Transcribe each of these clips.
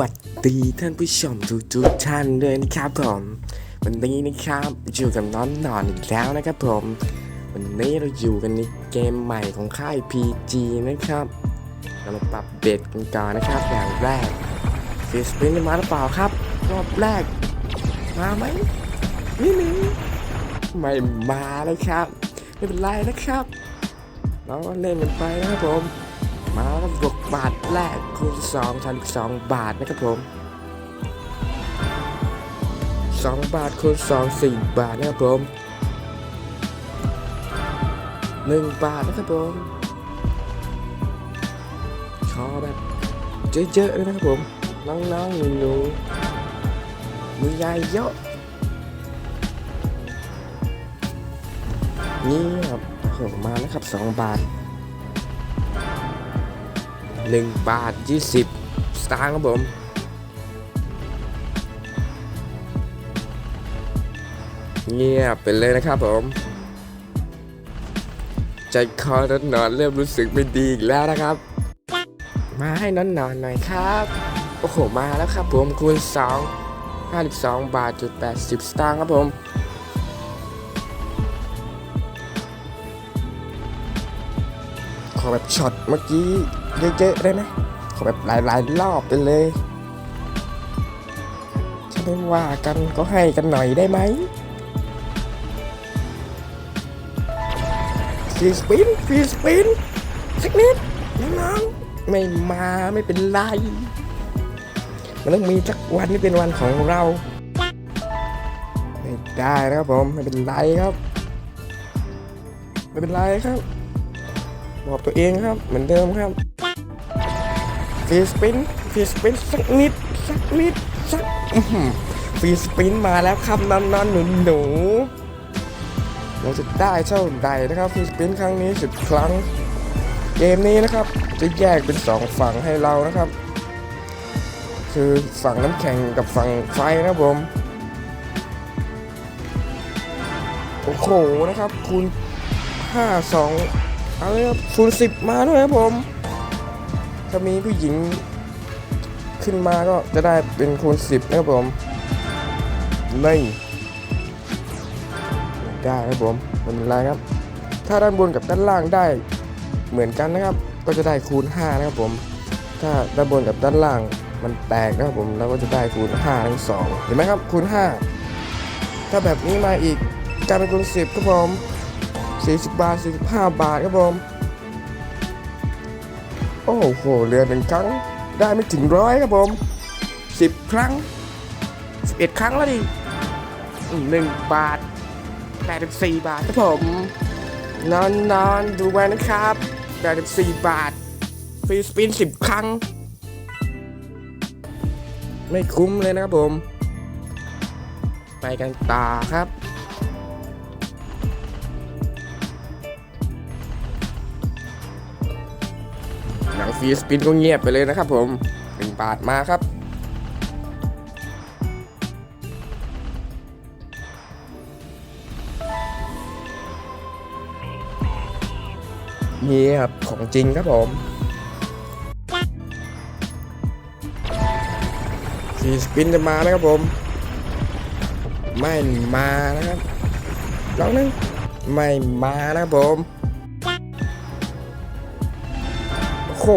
วัสดีท่านผู้ชมทุกๆท่านด้วยนะครับผม วันนี้นะครับอยู่กับน้องหนอนอีกแล้วนะครับผม วันนี้เราอยู่กันในเกมใหม่ของค่าย PG นะครับ เรามาปรับเบ็ดกันก่อนนะครับอย่างแรกฟิสปินมาหรือเปล่าครับ รอบแรก มาไหมนี่นี่ไม่มาเลยครับ ไม่เป็นไรนะครับ เราเล่นมันไปนะครับผม มาแล้วบวกบาทแรกคูณสองทันสองบาทนะครับผมสองบาทคูณสองสี่บาทนะครับผมหนึ่งบาทนะครับผมขอแบบเยอะๆเลยนะครับผมน้องๆหนูๆมือยายเยอะนี่ครับโอ้โหมาแล้วครับสองบาท 1 บาท 20 สตางค์ครับผม เงียบไปเลยนะครับผม ใจคอนันนอนเริ่มรู้สึกไม่ดีอีกแล้วนะครับ มาให้นอนนอนหน่อยครับ โอ้โห มาแล้วครับผมคูณ 2 52 บาทจุด80 สตางค์ครับผมขอแบบช็อตเมื่อกี้ เยอะๆได้ไหมขอแบบหลายๆรอบไปเลยถ้าไม่ว่ากันก็ให้กันหน่อยได้ไหมฟรีสปินฟรีสปินสักนิดน้องไม่มาไม่เป็นไร มันต้องมีสักวันที่เป็นวันของเรา ไม่ได้นะครับผมไม่เป็นไรครับ ไม่เป็นไรครับบอกตัวเองครับ เหมือนเดิมครับ ฟีสปินฟีสปินสักนิดสักนิดสักฟีสปินมาแล้วครับนอนนอนหนูหนูเราจะได้เท่าใดนะครับฟีสปินครั้งนี้สิบครั้ง เกมนี้นะครับจะแยกเป็นสองฝั่งให้เรานะครับ คือฝั่งน้ำแข็งกับฝั่งไฟนะผมโอ้โหนะครับคูณ5 2เอาเลยครับคูณสิบมาด้วยครับผม ถ้ามีผู้หญิงขึ้นมาก็จะได้เป็นคูณสิบนะครับผมนี่ได้ครับผมไม่เป็นไรครับ ถ้าด้านบนกับด้านล่างได้เหมือนกันนะครับ ก็จะได้คูณ5นะครับผม ถ้าด้านบนกับด้านล่างมันแตกนะครับผมเราก็จะได้คูณ5ทั้งสองเห็นไหมครับคูณ5ถ้าแบบนี้มาอีกกลายเป็นคูณ10ครับผม40 บาท 45 บาทครับผม โอ้โหเรือหนึ่งครั้ง ได้ไม่ถึงร้อยครับผม10ครั้ง11ครั้งแล้วดิ1บาท84บาทครับผมนอนนอนดูไว้นะครับ84บาทฟรีสปิน10ครั้ง ไม่คุ้มเลยนะครับผม ไปกันต่อครับังฟรีสปินก็เงียบไปเลยนะครับผมหนึ่งบาทมาครับนี่ครับ ของจริงครับผมฟีสปินจะมาไหมครับผม ไม่มานะครับลองนึงไม่มานะครับผม ห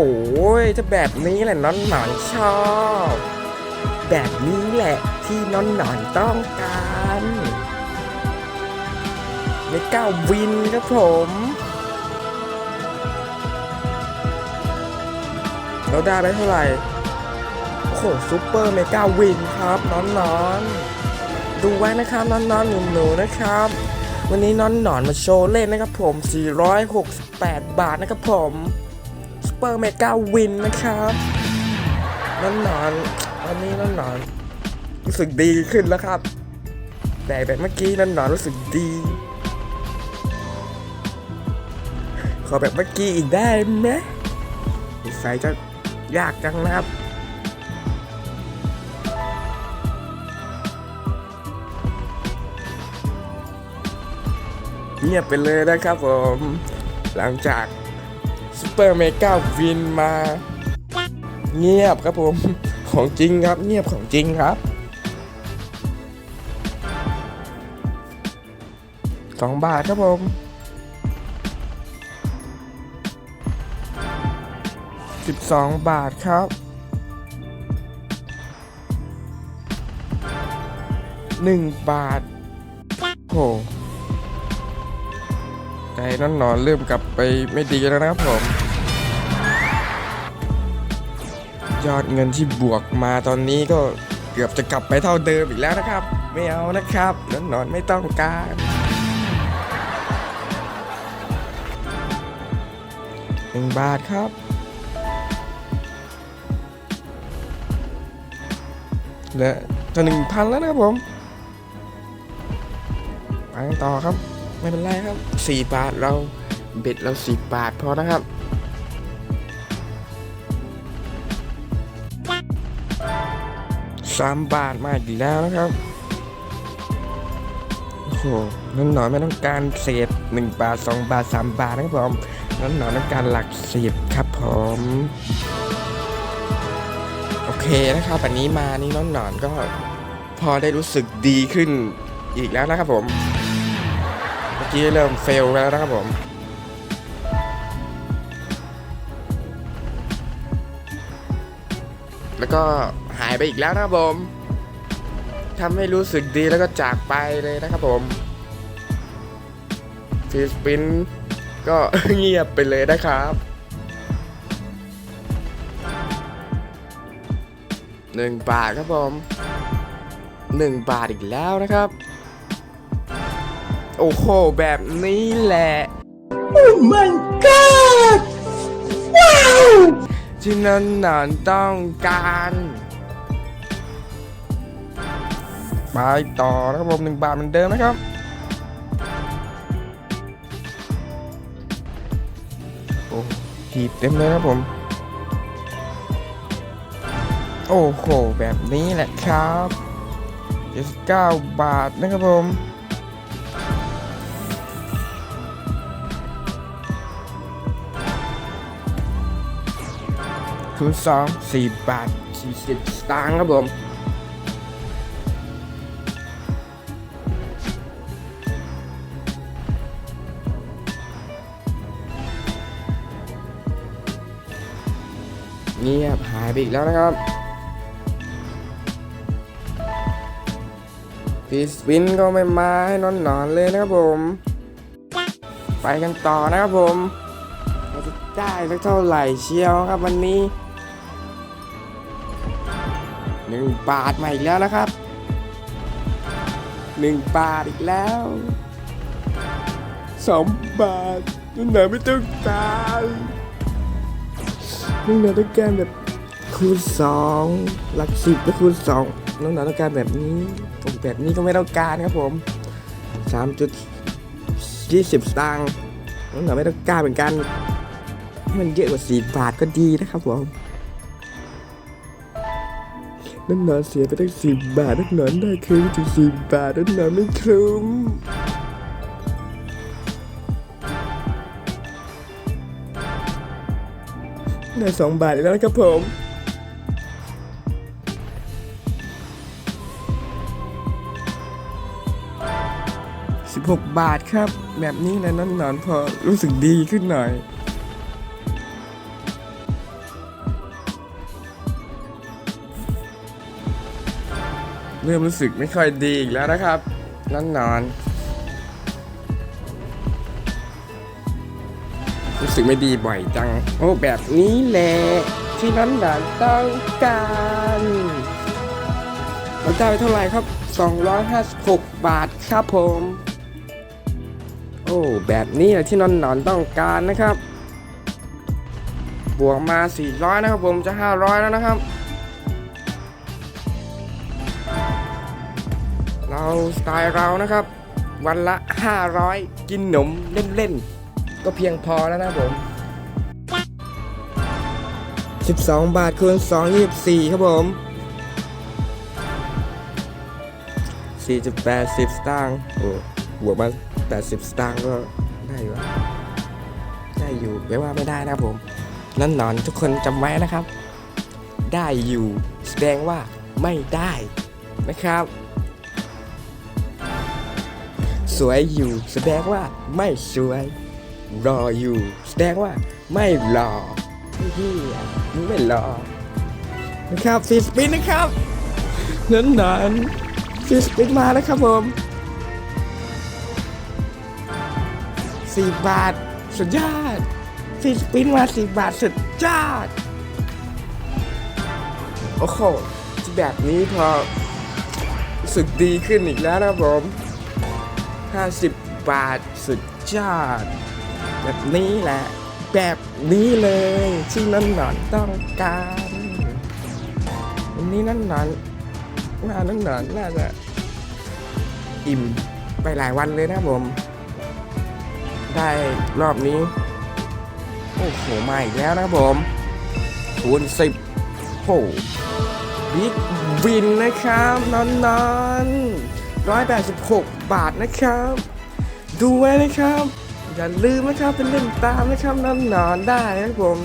ถ้าแบบนี้แหละน้องหนอนชอบ แบบนี้แหละที่น้องหนอนต้องการในก้าวินครับผม เราได้ไปเท่าไหร่ โอ้โหซูเปอร์เมกาวินครับน้อนๆดูไว้นะครับน้อนๆหนูๆนะครับ วันนี้น้อนหนอนมาโชว์เล่นนะครับผม 468 บาทนะครับผม เปอร์เมกาวินนะครับน้อนนอนวันนี้น้อนนอนรู้สึกดีขึ้นแล้วครับ แต่แบบเมื่อกี้น้อนนอนรู้สึกดี ขอแบบเมื่อกี้อีกได้ไหมนิสัยจะยากจังนะครับเงียบไปเลยนะครับผม หลังจาก ซูเปอร์เมกาวินมา เงียบครับผมของจริงครับเงียบของจริงครับสองบาทครับผมสิบสองบาทครับหนึ่งบาทโห ใจนั่นนอนเริ่มกลับไปไม่ดีแล้วนะครับผม ยอดเงินที่บวกมาตอนนี้ก็เกือบจะกลับไปเท่าเดิมอีกแล้วนะครับ ไม่เอานะครับนั่นนอนไม่ต้องการหนึ่งบาทครับ และจะหนึ่งพันแล้วนะครับผมไปต่อครับ ไม่เป็นไรครับสี่บาทเราเบ็ดเราสิบบาทพอนะครับสามบาทมาอีกแล้วนะครับ โอ้โหนั่นหนอนไม่ต้องการเศษหนึ่งบาทสองบาทสามบาทนะครับผมนั่นหนอนต้องการหลักสิบครับผมโอเคนะครับ อันนี้มานี่น้องหนอนก็พอได้รู้สึกดีขึ้นอีกแล้วนะครับผม กี้เริ่มเฟลแล้วนะครับผมแล้วก็หายไปอีกแล้วนะครับผมทำให้รู้สึกดีแล้วก็จากไปเลยนะครับผมฟีสปินก็เงียบไปเลยนะครับหนึ่งบาทครับผมหนึ่งบาทอีกแล้วนะครับ โอ้โห แบบนี้แหละ โอ้ my god ว้าวที่นั่นนานต้องการไปต่อนะครับผมหนึ่งบาทเหมือนเดิมนะครับโอ้หีบเต็มเลยครับผม โอ้โห แบบนี้แหละครับ79บาทนะครับผม คูณสองสี่บาทสี่สิบสตางค์ครับผมเงียบหายไปอีกแล้วนะครับพีสวินก็ไม่มาให้นอนนอนเลยนะครับผม ไปกันต่อนะครับผมเราจะได้สักเท่าไหร่เชียวครับวันนี้ หนึ่งบาทมาอีกแล้วนะครับหนึ่งบาทอีกแล้วสองบาทนั่นหนไม่ต้องการนั่นหนต้องการแบบคูณสองหลักสิบก็คูณสองน้องหนาต้องการแบบนี้ผมแบบนี้ก็ไม่ต้องการครับผมสามจุดยี่สิบสตางค์น้องหนาไม่ต้องการเหมือนกันให้มันเยอะกว่าสี่บาทก็ดีนะครับผม น้องหนเสียไปตั้งสิบบาทน้องหนได้คืนถึงสิบบาทน้องหนไม่คุ้มได้สองบาทแล้วนะครับผมสิบหกบาทครับ แบบนี้นะนั่นนอนพอรู้สึกดีขึ้นหน่อย ริ่มรู้สึกไม่ค่อยดีอีกแล้วนะครับนั่นนอน รู้สึกไม่ดีบ่อยจัง โอ้ แบบนี้แหละที่นั้นหลานต้องการเราได้ไปเท่าไหร่ครับ 256 บาทครับผม โอ้ แบบนี้แหละที่นอนนอนต้องการนะครับ บวกมา 400 นะครับผมจะ 500 แล้วนะครับ เราสไตล์เรานะครับ วันละ 500 กินหนมเล่นๆ ก็เพียงพอแล้วนะครับผม 12 บาทคูณ2 24 ครับผม 4.80 สตางค์โอ้บวกมา 80 สตางค์ก็ได้อยู่ได้อยู่ไม่ว่าไม่ได้นะผม นั่นนอนทุกคนจำไว้นะครับ ได้อยู่ แสดงว่าไม่ได้นะครับ สวยอยู่ แสดงว่าไม่สวยรออยู่ แสดงว่าไม่รอเฮียมึงไม่รอนะครับฟีสปินนะครับนั่นนอนฟีสปินมาแล้วครับผมสี่บาทสุดยอดฟีสปินมาสี่บาทสุดยอดโอ้โหแบบนี้พอรู้สึกดีขึ้นอีกแล้วนะครับผม 50 บาทสุดยอด แบบนี้แหละ แบบนี้เลยที่นั่นนอนต้องการวันนี้นั่นนอนว่านั่นนอนน่าจะอิ่มไปหลายวันเลยนะผม ได้รอบนี้ โอ้โหใหม่แล้วนะผมคูณสิบโหบิ๊กวินนะครับนอนนัน 186 บาทนะครับ ดูไว้นะครับ อย่าลืมนะครับเป็นเล่นตามนะครับนั่นนอนได้นะครับผม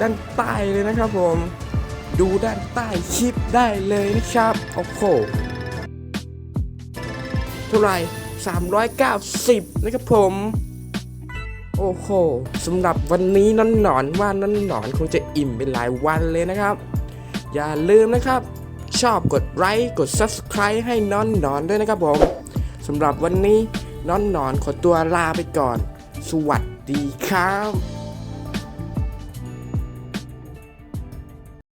ด้านใต้เลยนะครับผม ดูด้านใต้คลิปได้เลยนะครับโอ้โหเท่าไหร่390 นะครับผม โอ้โหสำหรับวันนี้นั่นหนอนว่านั่นหนอนคงจะอิ่มเป็นหลายวันเลยนะครับ อย่าลืมนะครับ ชอบกดไลค์กด Subscribe ให้นอนหนอนด้วยนะครับผมสำหรับวันนี้นอนหนอนขอตัวลาไปก่อน สวัสดีครับ